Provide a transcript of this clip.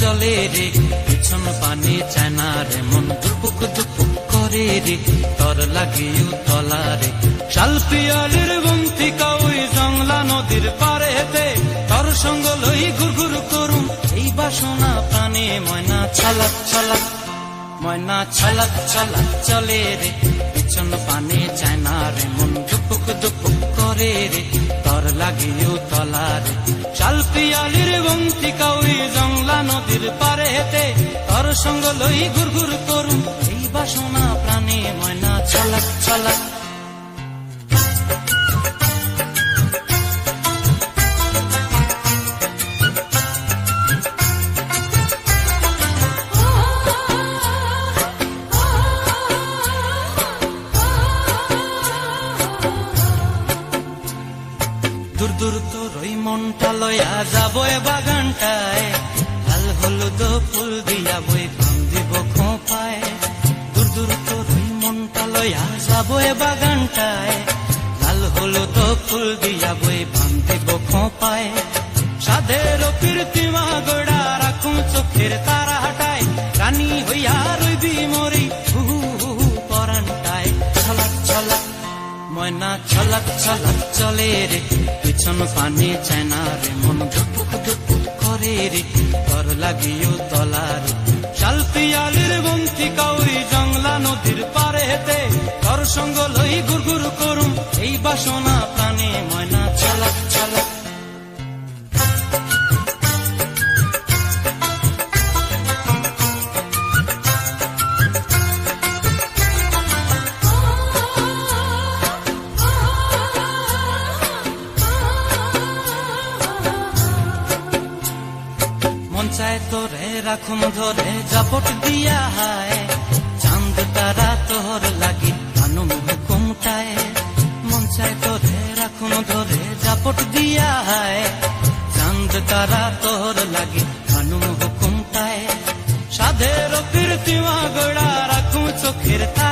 চলে রে। পিছন রে, মন দুপুক দুপুক করে রে। তর তলা রে। কাউই জংলা নদীর পারে হেতে তর সঙ্গ লই ঘুরঘুর করুম। এই বাসনা প্রাণে ময়না ছলাক ছলাক ময়না ছলাক ছলাক চলে রে। পিছন পানে চায় না রে, মন দুপুক দুপুক করে রে, তর লাগিও তলা রে। চাল পিয়ালির বন্তি কাউরি জংলা নদীর পারে হেতে তর সঙ্গ লই ঘুর ঘুরঘুর করুন। এই বাসনা প্রাণে ময়না ছলক, ছলাক। দূর তোর ওই মনটা লয়া যাব এ বাগানটায়। লাল হলুদ ফুল দিয়া বই পান দিব খোপায়। দূর দূর তোর ওই মনটা লয়া যাব এ বাগানটায়। লাল হলুদ ফুল দিয়া বই পান দিব খোপায়। সাধের কীর্তিমা ময়না ছলক ছলক চলে রে, পিছন পানে চায়না রে, মন ধুপুক ধুপুক করে রে কর লাগিও তলার শাল পিয়ালির বন্তি কাউরি জংলা নদীর পারে হেতে কর সঙ্গ লই গুরগুর করুম, এই বাসনা প্রাণে ময়না মন চায় তোরে রাখুম ধরে, জাপট দিয়া হায়। চাঁদ তারা তোর লাগি আনুম হুকুমটায় মন চায় তোরে রাখুম ধরে, জাপট দিয়া হায়। চাঁদ তারা তোর লাগি আনুম হুকুমটায় সাধের কীর্তিমা গোড়া রাখুম চোখের তারা।